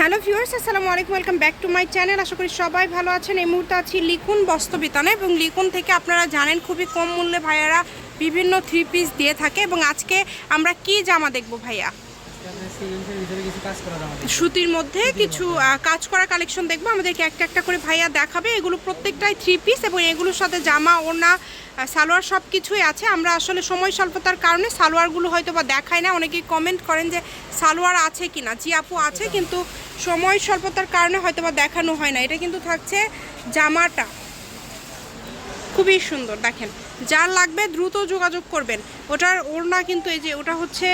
Hello viewers, আসসালামু আলাইকুম, welcome back to my channel. আশা করি সবাই ভালো আছেন। এই মুহূর্তে আছি লিকুন বস্ত্রবিতানে এবং লিকুন থেকে আপনারা জানেন খুবই কম মূল্যে ভাইয়ারা বিভিন্ন থ্রি পিস দিয়ে থাকে এবং আজকে আমরা কি জামা দেখব ভাইয়া? সুতির মধ্যে কিছু কাজ করা কালেকশন দেখব। আমাদেরকে একটা একটা করে ভাইয়া দেখাবে। এগুলো প্রত্যেকটাই থ্রি পিস এবং এগুলোর সাথে জামা, ওড়না সালোয়ার সব কিছুই আছে। আমরা আসলে সময় স্বল্পতার কারণে সালোয়ারগুলো হয়তো বা দেখাই না। অনেকেই কমেন্ট করেন যে সালোয়ার আছে কিনা। জি আপু আছে, কিন্তু সময় স্বল্পতার কারণে হয়তো বা দেখানো হয় না। এটা কিন্তু থাকছে জামাটা। খুবই সুন্দর, দেখেন। যার লাগবে দ্রুত যোগাযোগ করবেন। ওটার ওড়না কিন্তু এই যে, ওটা হচ্ছে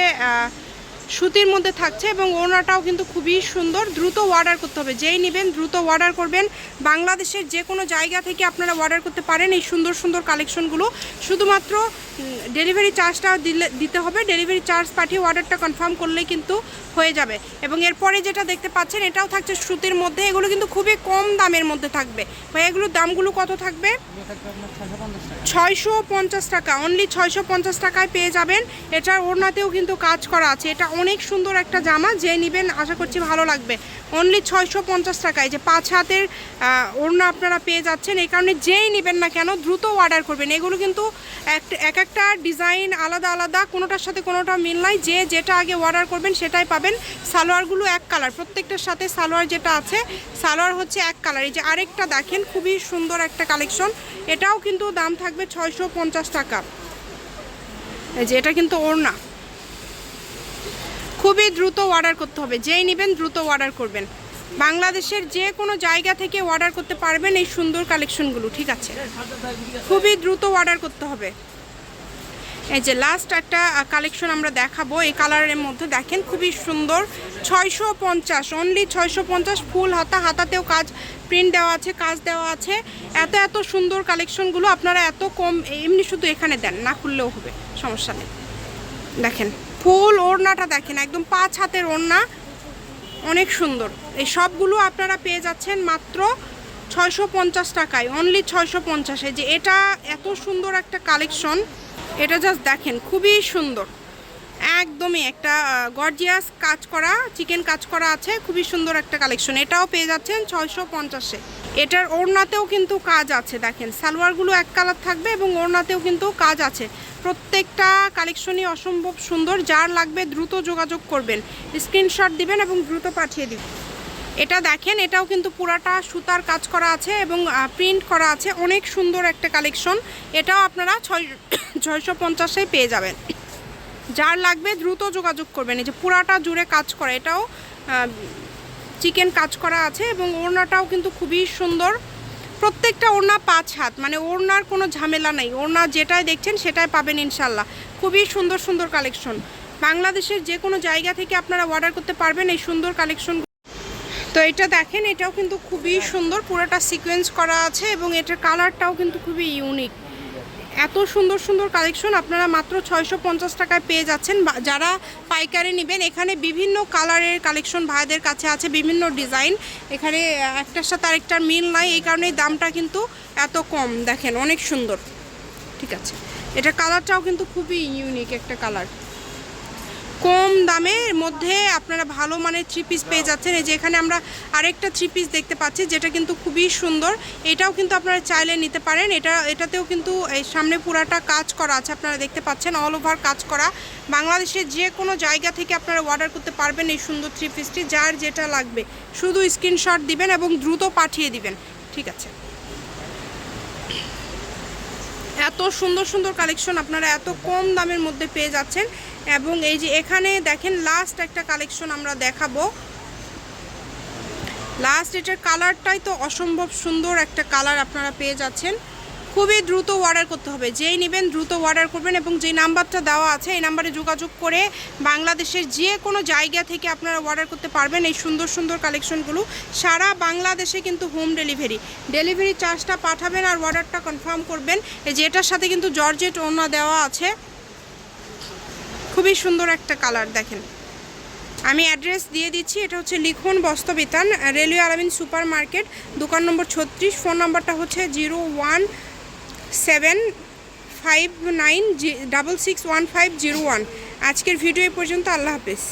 সুতির মধ্যে থাকছে এবং ওড়নাটাও কিন্তু খুবই সুন্দর। দ্রুত অর্ডার করতে হবে। যেই নেবেন দ্রুত অর্ডার করবেন। বাংলাদেশের যে কোনো জায়গা থেকে আপনারা অর্ডার করতে পারেন এই সুন্দর সুন্দর কালেকশনগুলো। শুধুমাত্র ডেলিভারি চার্জটা দিলে, দিতে হবে। ডেলিভারি চার্জ পাঠিয়ে অর্ডারটা কনফার্ম করলে কিন্তু হয়ে যাবে। এবং এরপরে যেটা দেখতে পাচ্ছেন, এটাও থাকছে সুতির মধ্যে। এগুলো কিন্তু খুবই কম দামের মধ্যে থাকবে। ভাই, এগুলোর দামগুলো কত থাকবে? ছয়শো পঞ্চাশ টাকা। অনলি ছয়শো পঞ্চাশ টাকায় পেয়ে যাবেন। এটার ওড়নাতেও কিন্তু কাজ করা আছে। এটা অনেক সুন্দর একটা জামা, যে নেবেন আশা করছি ভালো লাগবে। অনলি ছয়শো পঞ্চাশ টাকায়। যে পাঁচ হাতের ওড়না আপনারা পেয়ে যাচ্ছেন, এই কারণে যেই নেবেন না কেন, দ্রুত অর্ডার করবেন। এগুলো কিন্তু এক- এক একটা ডিজাইন আলাদা আলাদা, কোনোটার সাথে কোনোটা মিল নাই। যে যেটা আগে অর্ডার করবেন, সেটাই পাবেন। সালোয়ারগুলো এক কালার প্রত্যেকটার সাথে সালোয়ার যেটা আছে, সালোয়ার হচ্ছে এক কালার এই যে আরেকটা দেখেন, খুবই সুন্দর একটা কালেকশন এটাও কিন্তু দাম থাকবে ছয়শো পঞ্চাশ টাকা। যে এটা কিন্তু ওড়না। খুবই দ্রুত অর্ডার করতে হবে। যেই নেবেন দ্রুত অর্ডার করবেন। বাংলাদেশের যে কোনো জায়গা থেকে অর্ডার করতে পারবেন এই সুন্দর কালেকশনগুলো ঠিক আছে? খুবই দ্রুত অর্ডার করতে হবে। এই যে লাস্ট একটা কালেকশন আমরা দেখাবো, এই কালারের মধ্যে দেখেন, খুবই সুন্দর। ছয়শো পঞ্চাশ অনলি ছয়শো পঞ্চাশ ফুল হাতা, হাতাতেও কাজ প্রিন্ট দেওয়া আছে, কাজ দেওয়া আছে। এত এত সুন্দর কালেকশনগুলো আপনারা এত কম, এমনি শুধু এখানে দেন, না খুললেও হবে, সমস্যা নেই। দেখেন, ফুল ওড়নাটা দেখেন, একদম পাঁচ হাতের ওড়না, অনেক সুন্দর। এই সবগুলো আপনারা পেয়ে যাচ্ছেন মাত্র ছয়শো পঞ্চাশ টাকায় অনলি ছয়শো পঞ্চাশে। যে এটা এত সুন্দর একটা কালেকশন এটা জাস্ট দেখেন, খুবই সুন্দর। একদমই একটা গর্জিয়াস কাজ করা চিকেন কাজ করা আছে, খুবই সুন্দর একটা কালেকশন এটাও পেয়ে যাচ্ছেন ছয়শো পঞ্চাশে। এটার ওড়নাতেও কিন্তু কাজ আছে, দেখেন। সালোয়ারগুলো এক কালার থাকবে এবং ওড়নাতেও কিন্তু কাজ আছে। প্রত্যেকটা কালেকশনই অসম্ভব সুন্দর, যার লাগবে দ্রুত যোগাযোগ করবেন। স্ক্রিনশট দিবেন এবং দ্রুত পাঠিয়ে দিবেন। এটা দেখেন, এটাও কিন্তু পুরাটা সুতার কাজ করা আছে এবং প্রিন্ট করা আছে। অনেক সুন্দর একটা কালেকশন। এটাও আপনারা ছয়, ছয়শো পঞ্চাশে পেয়ে যাবেন। যার লাগবে দ্রুত যোগাযোগ করবেন। এই যে পুরাটা জুড়ে কাজ করা, এটাও চিকেন কাজ করা আছে এবং ওড়নাটাও কিন্তু খুবই সুন্দর। প্রত্যেকটা ওড়না পাঁচ হাত মানে ওড়নার কোনো ঝামেলা নেই। ওড়না যেটাই দেখছেন সেটাই পাবেন ইনশাল্লাহ খুবই সুন্দর সুন্দর কালেকশন। বাংলাদেশের যে কোনো জায়গা থেকে আপনারা অর্ডার করতে পারবেন এই সুন্দর কালেকশন। তো এটা দেখেন, এটাও কিন্তু খুবই সুন্দর। পুরোটা সিকোয়েন্স করা আছে এবং এটার কালারটাও কিন্তু খুবই ইউনিক। এত সুন্দর সুন্দর কালেকশন আপনারা মাত্র ছয়শো পঞ্চাশ টাকায় পেয়ে যাচ্ছেন। যারা পাইকারি নেবেন, এখানে বিভিন্ন কালারের কালেকশন ভাইদের কাছে আছে, বিভিন্ন ডিজাইন। এখানে একটার সাথে আরেকটার মিল নাই, এই কারণে দামটা কিন্তু এত কম। দেখেন, অনেক সুন্দর। ঠিক আছে। এটা কালারটাও কিন্তু খুবই ইউনিক একটা কালার। কম দামের মধ্যে আপনারা ভালো মানের থ্রি পিস পেয়ে যাচ্ছেন। এই যে এখানে আমরা আরেকটা থ্রি পিস দেখতে পাচ্ছি, যেটা কিন্তু খুবই সুন্দর। এটাও কিন্তু আপনারা চাইলে নিতে পারেন। এটা, এটাতেও কিন্তু এই সামনে পুরাটা কাজ করা আছে, আপনারা দেখতে পাচ্ছেন অল ওভার কাজ করা। বাংলাদেশের যে কোনো জায়গা থেকে আপনারা অর্ডার করতে পারবেন এই সুন্দর থ্রি পিসটি যার যেটা লাগবে। শুধু স্ক্রিনশট দিবেন এবং দ্রুত পাঠিয়ে দিবেন। ঠিক আছে। এত সুন্দর সুন্দর কালেকশন আপনারা এত কম দামের মধ্যে পেয়ে যাচ্ছেন। এবং এই যে এখানে দেখেন লাস্ট একটা কালেকশন আমরা দেখাবো। লাস্ট এটার কালারটাই তো অসম্ভব সুন্দর একটা কালার আপনারা পেয়ে যাচ্ছেন। খুবই দ্রুত অর্ডার করতে হবে। যেই নেবেন দ্রুত অর্ডার করবেন এবং যে নাম্বারটা দেওয়া আছে, এই নাম্বারে যোগাযোগ করে বাংলাদেশের যে কোনো জায়গা থেকে আপনারা অর্ডার করতে পারবেন এই সুন্দর সুন্দর কালেকশনগুলো সারা বাংলাদেশে কিন্তু হোম ডেলিভারি ডেলিভারি চার্জটা পাঠাবেন আর অর্ডারটা কনফার্ম করবেন। এই যে এটার সাথে কিন্তু জর্জেট ওনা দেওয়া আছে। খুবই সুন্দর একটা কালার দেখেন। আমি অ্যাড্রেস দিয়ে দিচ্ছি, এটা হচ্ছে Likhon Bastrabitan railway Alamin super market দোকান নম্বর ছত্রিশ ফোন নাম্বারটা হচ্ছে zero one seven five nine double six one five zero one আজকের ভিডিও এ পর্যন্ত, আল্লাহ হাফেজ।